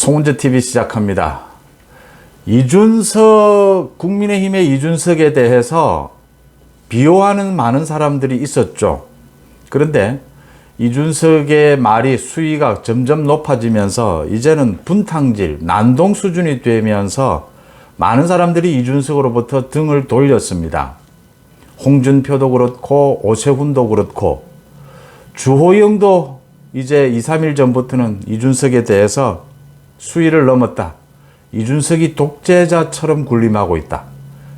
송은재 TV 시작합니다. 이준석, 국민의힘의 이준석에 대해서 비호하는 많은 사람들이 있었죠. 그런데 이준석의 말이 수위가 점점 높아지면서 이제는 분탕질, 난동 수준이 되면서 많은 사람들이 이준석으로부터 등을 돌렸습니다. 홍준표도 그렇고 오세훈도 그렇고 주호영도 이제 2, 3일 전부터는 이준석에 대해서 수위를 넘었다. 이준석이 독재자처럼 군림하고 있다.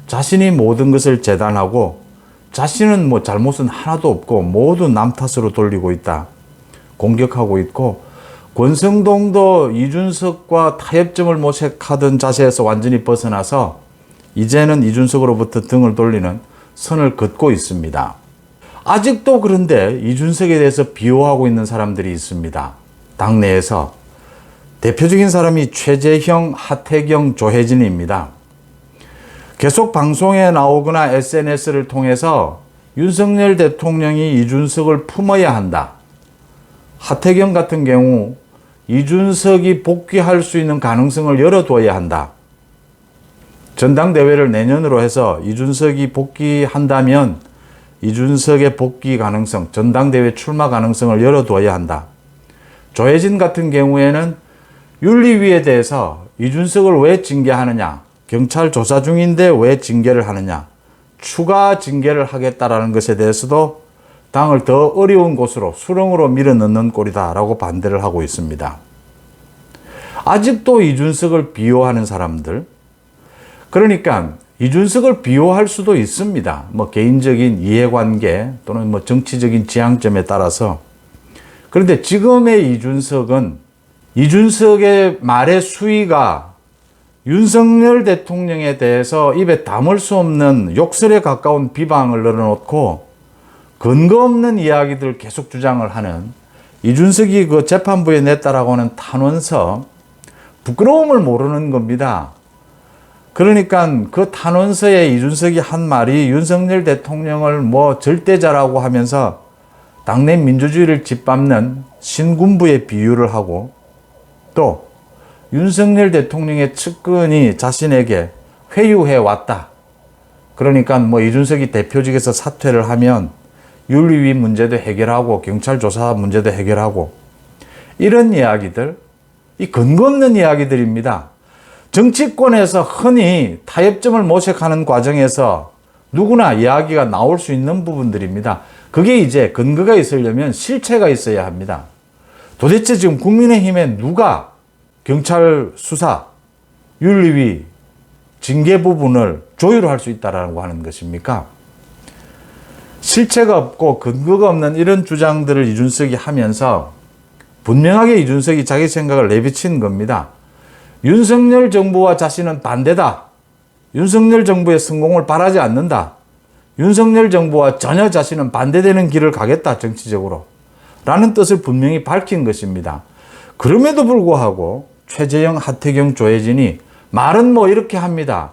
자신이 모든 것을 재단하고 자신은 뭐 잘못은 하나도 없고 모두 남 탓으로 돌리고 있다. 공격하고 있고 권성동도 이준석과 타협점을 모색하던 자세에서 완전히 벗어나서 이제는 이준석으로부터 등을 돌리는 선을 긋고 있습니다. 아직도 그런데 이준석에 대해서 비호하고 있는 사람들이 있습니다. 당내에서 대표적인 사람이 최재형, 하태경, 조혜진입니다. 계속 방송에 나오거나 SNS를 통해서 윤석열 대통령이 이준석을 품어야 한다. 하태경 같은 경우 이준석이 복귀할 수 있는 가능성을 열어둬야 한다. 전당대회를 내년으로 해서 이준석이 복귀한다면 이준석의 복귀 가능성, 전당대회 출마 가능성을 열어둬야 한다. 조혜진 같은 경우에는 윤리위에 대해서 이준석을 왜 징계하느냐, 경찰 조사 중인데 왜 징계를 하느냐, 추가 징계를 하겠다라는 것에 대해서도 당을 더 어려운 곳으로 수렁으로 밀어넣는 꼴이다라고 반대를 하고 있습니다. 아직도 이준석을 비호하는 사람들, 그러니까 이준석을 비호할 수도 있습니다. 뭐 개인적인 이해관계 또는 뭐 정치적인 지향점에 따라서. 그런데 지금의 이준석은 이준석의 말의 수위가 윤석열 대통령에 대해서 입에 담을 수 없는 욕설에 가까운 비방을 늘어놓고 근거 없는 이야기들을 계속 주장을 하는 이준석이 그 재판부에 냈다라고 하는 탄원서 부끄러움을 모르는 겁니다. 그러니까 그 탄원서에 이준석이 한 말이 윤석열 대통령을 뭐 절대자라고 하면서 당내 민주주의를 짓밟는 신군부에 비유를 하고 또 윤석열 대통령의 측근이 자신에게 회유해 왔다. 그러니까 뭐 이준석이 대표직에서 사퇴를 하면 윤리위 문제도 해결하고 경찰 조사 문제도 해결하고 이런 이야기들 이 근거 없는 이야기들입니다. 정치권에서 흔히 타협점을 모색하는 과정에서 누구나 이야기가 나올 수 있는 부분들입니다. 그게 이제 근거가 있으려면 실체가 있어야 합니다. 도대체 지금 국민의힘에 누가 경찰 수사, 윤리위, 징계 부분을 조율할 수 있다라고 하는 것입니까? 실체가 없고 근거가 없는 이런 주장들을 이준석이 하면서 분명하게 이준석이 자기 생각을 내비친 겁니다. 윤석열 정부와 자신은 반대다. 윤석열 정부의 성공을 바라지 않는다. 윤석열 정부와 전혀 자신은 반대되는 길을 가겠다, 정치적으로. 라는 뜻을 분명히 밝힌 것입니다. 그럼에도 불구하고 최재형, 하태경, 조혜진이 말은 뭐 이렇게 합니다.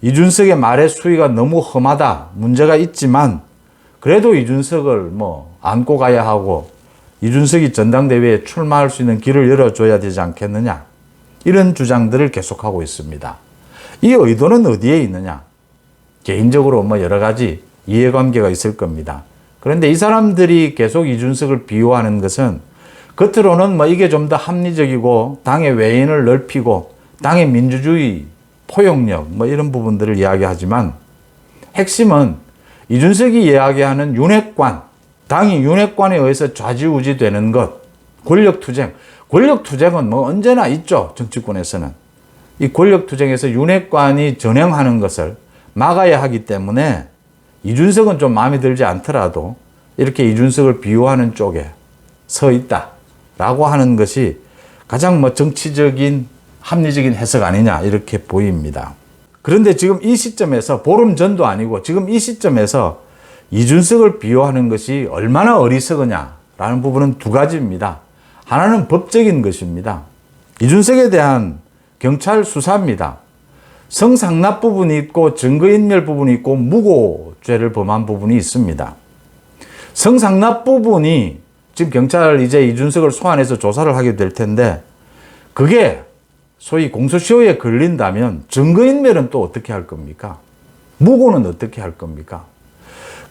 이준석의 말의 수위가 너무 험하다. 문제가 있지만 그래도 이준석을 뭐 안고 가야 하고 이준석이 전당대회에 출마할 수 있는 길을 열어줘야 되지 않겠느냐. 이런 주장들을 계속하고 있습니다. 이 의도는 어디에 있느냐? 개인적으로 뭐 여러 가지 이해관계가 있을 겁니다. 그런데 이 사람들이 계속 이준석을 비호하는 것은 겉으로는 뭐 이게 좀 더 합리적이고 당의 외인을 넓히고 당의 민주주의 포용력 뭐 이런 부분들을 이야기하지만 핵심은 이준석이 이야기하는 윤핵관, 당이 윤핵관에 의해서 좌지우지 되는 것, 권력투쟁. 권력투쟁은 뭐 언제나 있죠, 정치권에서는. 이 권력투쟁에서 윤핵관이 전행하는 것을 막아야 하기 때문에 이준석은 좀 마음에 들지 않더라도 이렇게 이준석을 비호하는 쪽에 서 있다라고 하는 것이 가장 뭐 정치적인 합리적인 해석 아니냐 이렇게 보입니다. 그런데 지금 이 시점에서 보름 전도 아니고 지금 이 시점에서 이준석을 비호하는 것이 얼마나 어리석으냐라는 부분은 두 가지입니다. 하나는 법적인 것입니다. 이준석에 대한 경찰 수사입니다. 성상납 부분이 있고 증거인멸 부분이 있고 무고죄를 범한 부분이 있습니다. 성상납 부분이 지금 경찰 이제 이준석을 소환해서 조사를 하게 될 텐데 그게 소위 공소시효에 걸린다면 증거인멸은 또 어떻게 할 겁니까? 무고는 어떻게 할 겁니까?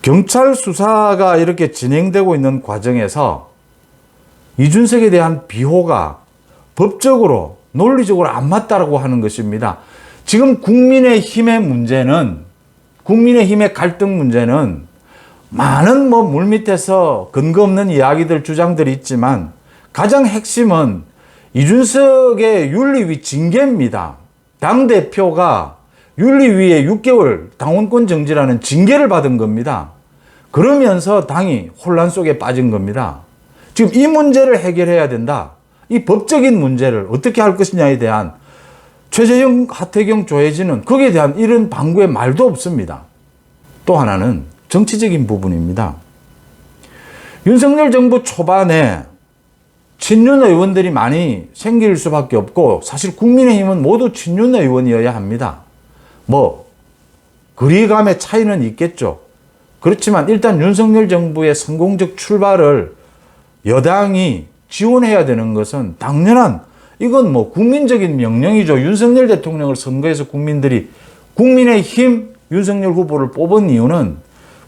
경찰 수사가 이렇게 진행되고 있는 과정에서 이준석에 대한 비호가 법적으로 논리적으로 안 맞다라고 하는 것입니다. 지금 국민의 힘의 문제는 국민의 힘의 갈등 문제는 많은 뭐 물밑에서 근거 없는 이야기들 주장들이 있지만 가장 핵심은 이준석의 윤리위 징계입니다. 당 대표가 윤리위에 6개월 당원권 정지라는 징계를 받은 겁니다. 그러면서 당이 혼란 속에 빠진 겁니다. 지금 이 문제를 해결해야 된다. 이 법적인 문제를 어떻게 할 것이냐에 대한 최재형, 하태경, 조혜진은 거기에 대한 이런 방구의 말도 없습니다. 또 하나는 정치적인 부분입니다. 윤석열 정부 초반에 친윤 의원들이 많이 생길 수밖에 없고 사실 국민의힘은 모두 친윤 의원이어야 합니다. 뭐 거리감의 차이는 있겠죠. 그렇지만 일단 윤석열 정부의 성공적 출발을 여당이 지원해야 되는 것은 당연한 이건 뭐 국민적인 명령이죠. 윤석열 대통령을 선거해서 국민들이 국민의힘 윤석열 후보를 뽑은 이유는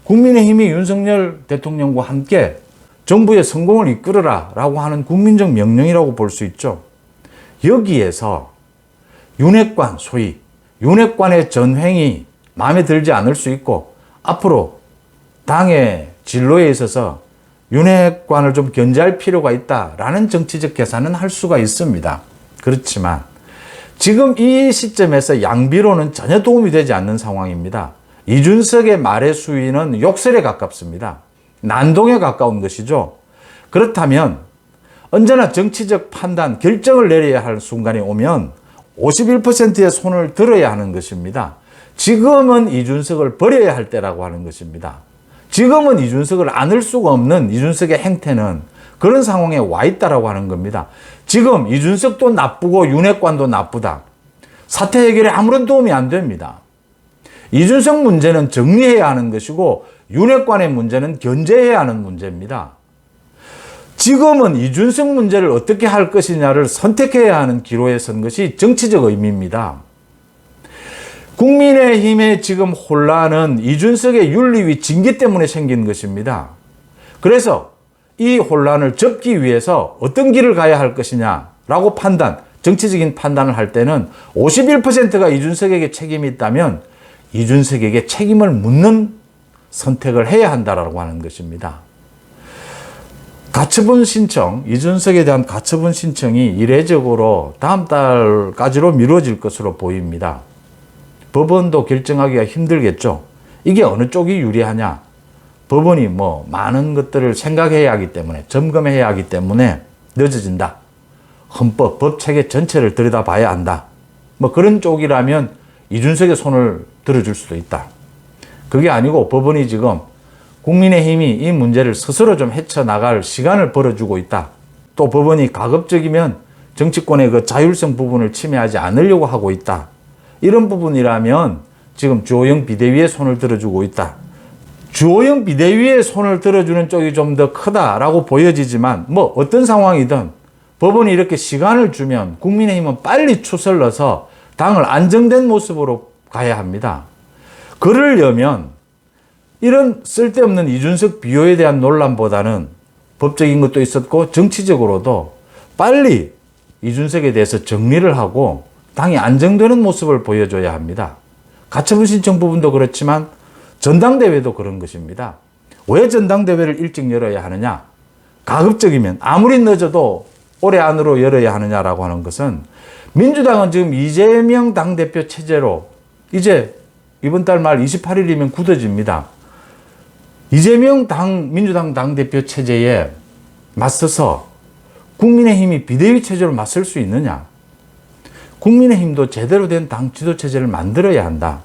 국민의힘이 윤석열 대통령과 함께 정부의 성공을 이끌어라 라고 하는 국민적 명령이라고 볼 수 있죠. 여기에서 윤핵관, 소위 윤핵관의 전횡이 마음에 들지 않을 수 있고 앞으로 당의 진로에 있어서 윤핵관을 좀 견제할 필요가 있다라는 정치적 계산은 할 수가 있습니다. 그렇지만 지금 이 시점에서 양비로는 전혀 도움이 되지 않는 상황입니다. 이준석의 말의 수위는 욕설에 가깝습니다. 난동에 가까운 것이죠. 그렇다면 언제나 정치적 판단, 결정을 내려야 할 순간이 오면 51%의 손을 들어야 하는 것입니다. 지금은 이준석을 버려야 할 때라고 하는 것입니다. 지금은 이준석을 안을 수가 없는 이준석의 행태는 그런 상황에 와 있다라고 하는 겁니다. 지금 이준석도 나쁘고 윤핵관도 나쁘다. 사태 해결에 아무런 도움이 안 됩니다. 이준석 문제는 정리해야 하는 것이고 윤핵관의 문제는 견제해야 하는 문제입니다. 지금은 이준석 문제를 어떻게 할 것이냐를 선택해야 하는 기로에 선 것이 정치적 의미입니다. 국민의힘의 지금 혼란은 이준석의 윤리위 징계 때문에 생긴 것입니다. 그래서 이 혼란을 접기 위해서 어떤 길을 가야 할 것이냐라고 판단, 정치적인 판단을 할 때는 51%가 이준석에게 책임이 있다면 이준석에게 책임을 묻는 선택을 해야 한다라고 하는 것입니다. 가처분 신청, 이준석에 대한 가처분 신청이 이례적으로 다음 달까지로 미뤄질 것으로 보입니다. 법원도 결정하기가 힘들겠죠. 이게 어느 쪽이 유리하냐? 법원이 뭐 많은 것들을 생각해야 하기 때문에 점검해야 하기 때문에 늦어진다. 헌법, 법 체계 전체를 들여다봐야 한다. 뭐 그런 쪽이라면 이준석의 손을 들어줄 수도 있다. 그게 아니고 법원이 지금 국민의힘이 이 문제를 스스로 좀 헤쳐나갈 시간을 벌어주고 있다. 또 법원이 가급적이면 정치권의 그 자율성 부분을 침해하지 않으려고 하고 있다. 이런 부분이라면 지금 주호영 비대위의 손을 들어주고 있다. 주호영 비대위의 손을 들어주는 쪽이 좀 더 크다라고 보여지지만 뭐 어떤 상황이든 법원이 이렇게 시간을 주면 국민의힘은 빨리 추설러서 당을 안정된 모습으로 가야 합니다. 그러려면 이런 쓸데없는 이준석 비호에 대한 논란보다는 법적인 것도 있었고 정치적으로도 빨리 이준석에 대해서 정리를 하고 당이 안정되는 모습을 보여줘야 합니다. 가처분 신청 부분도 그렇지만 전당대회도 그런 것입니다. 왜 전당대회를 일찍 열어야 하느냐? 가급적이면 아무리 늦어도 올해 안으로 열어야 하느냐라고 하는 것은 민주당은 지금 이재명 당대표 체제로 이제 이번 달 말 28일이면 굳어집니다. 이재명 당, 민주당 당대표 체제에 맞서서 국민의힘이 비대위 체제로 맞설 수 있느냐? 국민의힘도 제대로 된 당 지도 체제를 만들어야 한다.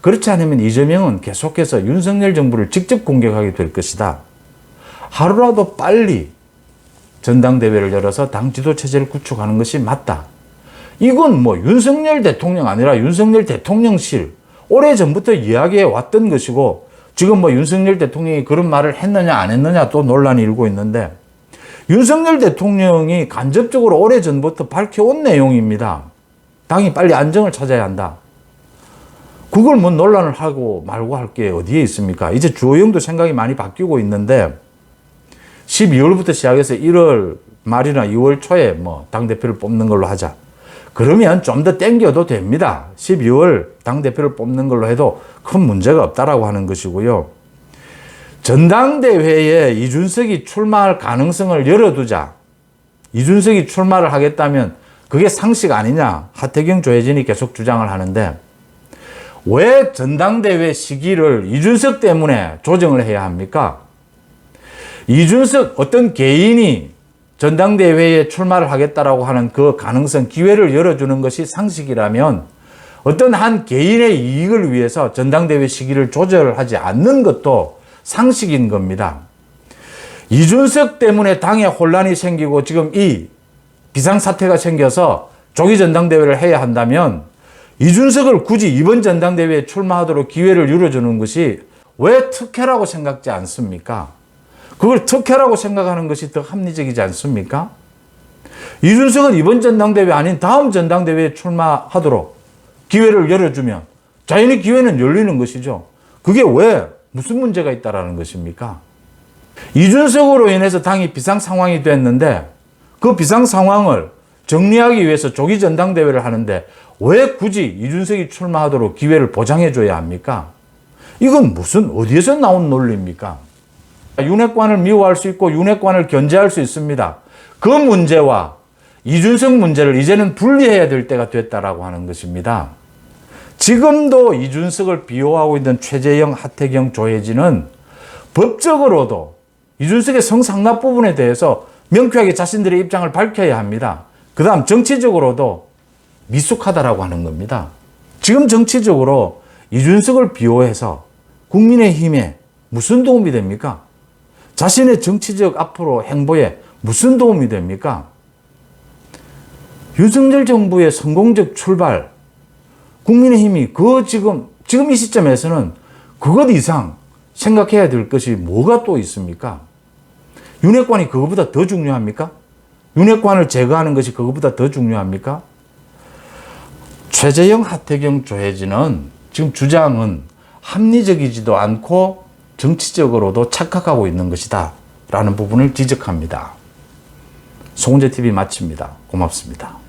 그렇지 않으면 이재명은 계속해서 윤석열 정부를 직접 공격하게 될 것이다. 하루라도 빨리 전당대회를 열어서 당 지도 체제를 구축하는 것이 맞다. 이건 뭐 윤석열 대통령 아니라 윤석열 대통령실 오래 전부터 이야기해 왔던 것이고 지금 뭐 윤석열 대통령이 그런 말을 했느냐 안 했느냐 또 논란이 일고 있는데 윤석열 대통령이 간접적으로 오래 전부터 밝혀온 내용입니다. 당이 빨리 안정을 찾아야 한다. 그걸 뭐 논란을 하고 말고 할 게 어디에 있습니까? 이제 주호영도 생각이 많이 바뀌고 있는데 12월부터 시작해서 1월 말이나 2월 초에 뭐 당대표를 뽑는 걸로 하자. 그러면 좀 더 땡겨도 됩니다. 12월 당대표를 뽑는 걸로 해도 큰 문제가 없다라고 하는 것이고요. 전당대회에 이준석이 출마할 가능성을 열어두자. 이준석이 출마를 하겠다면 그게 상식 아니냐. 하태경, 조혜진이 계속 주장을 하는데 왜 전당대회 시기를 이준석 때문에 조정을 해야 합니까? 이준석 어떤 개인이 전당대회에 출마를 하겠다라고 하는 그 가능성, 기회를 열어주는 것이 상식이라면 어떤 한 개인의 이익을 위해서 전당대회 시기를 조절하지 않는 것도 상식인 겁니다. 이준석 때문에 당에 혼란이 생기고 지금 이 비상사태가 생겨서 조기 전당대회를 해야 한다면 이준석을 굳이 이번 전당대회에 출마하도록 기회를 열어주는 것이 왜 특혜라고 생각지 않습니까? 그걸 특혜라고 생각하는 것이 더 합리적이지 않습니까? 이준석은 이번 전당대회 아닌 다음 전당대회에 출마하도록 기회를 열어주면 자연히 기회는 열리는 것이죠. 그게 왜 무슨 문제가 있다라는 것입니까? 이준석으로 인해서 당이 비상 상황이 됐는데 그 비상 상황을 정리하기 위해서 조기 전당대회를 하는데 왜 굳이 이준석이 출마하도록 기회를 보장해 줘야 합니까? 이건 무슨 어디에서 나온 논리입니까? 윤핵관을 미워할 수 있고 윤핵관을 견제할 수 있습니다. 그 문제와 이준석 문제를 이제는 분리해야 될 때가 됐다라고 하는 것입니다. 지금도 이준석을 비호하고 있는 최재형, 하태경, 조혜진은 법적으로도 이준석의 성상납 부분에 대해서 명쾌하게 자신들의 입장을 밝혀야 합니다. 그 다음 정치적으로도 미숙하다라고 하는 겁니다. 지금 정치적으로 이준석을 비호해서 국민의힘에 무슨 도움이 됩니까? 자신의 정치적 앞으로 행보에 무슨 도움이 됩니까? 윤석열 정부의 성공적 출발, 국민의힘이 그 지금, 지금 이 시점에서는 그것 이상 생각해야 될 것이 뭐가 또 있습니까? 윤핵관이 그것보다 더 중요합니까? 윤핵관을 제거하는 것이 그것보다 더 중요합니까? 최재형, 하태경, 조혜진은 지금 주장은 합리적이지도 않고 정치적으로도 착각하고 있는 것이다. 라는 부분을 지적합니다. 송재 TV 마칩니다. 고맙습니다.